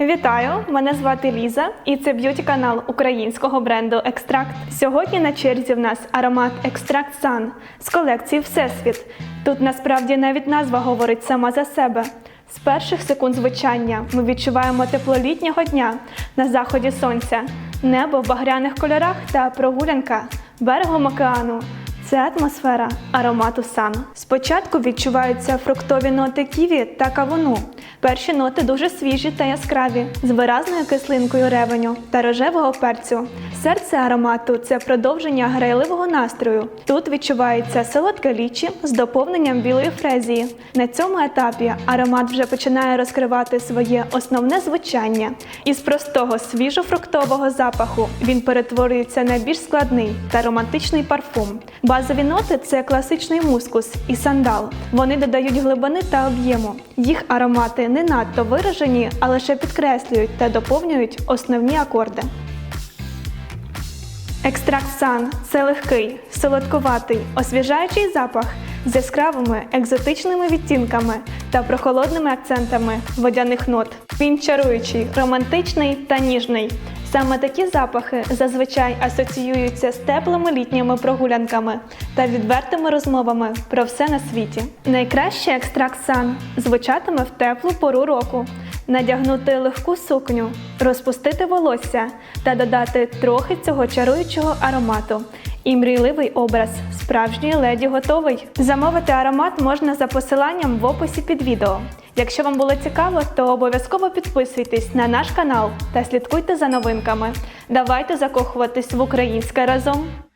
Вітаю! Мене звати Ліза, і це б'юті канал українського бренду Екстракт. Сьогодні на черзі в нас аромат Екстракт Сан з колекції Всесвіт. Тут насправді навіть назва говорить сама за себе. З перших секунд звучання ми відчуваємо тепло літнього дня на заході сонця, небо в багряних кольорах та прогулянка берегом океану. Це атмосфера аромату сан. Спочатку відчуваються фруктові ноти ківі та кавуну. Перші ноти дуже свіжі та яскраві, з виразною кислинкою ревеню та рожевого перцю. Серце аромату це продовження грайливого настрою. Тут відчувається солодке лічі з доповненням білої фрезії. На цьому етапі аромат вже починає розкривати своє основне звучання. Із простого свіжофруктового запаху він перетворюється на більш складний та романтичний парфум. Базові ноти це класичний мускус і сандал. Вони додають глибини та об'єму. Їх аромати не надто виражені, а лише підкреслюють та доповнюють основні акорди. Екстракт Сан це легкий, солодкуватий, освіжаючий запах з яскравими екзотичними відтінками та прохолодними акцентами водяних нот. Він чаруючий, романтичний та ніжний. Саме такі запахи зазвичай асоціюються з теплими літніми прогулянками та відвертими розмовами про все на світі. Найкраще екстракт сан звучатиме в теплу пору року, надягнути легку сукню, розпустити волосся та додати трохи цього чаруючого аромату. І мрійливий образ справжньої леді готовий. Замовити аромат можна за посиланням в описі під відео. Якщо вам було цікаво, то обов'язково підписуйтесь на наш канал та слідкуйте за новинками. Давайте закохуватись в українське разом.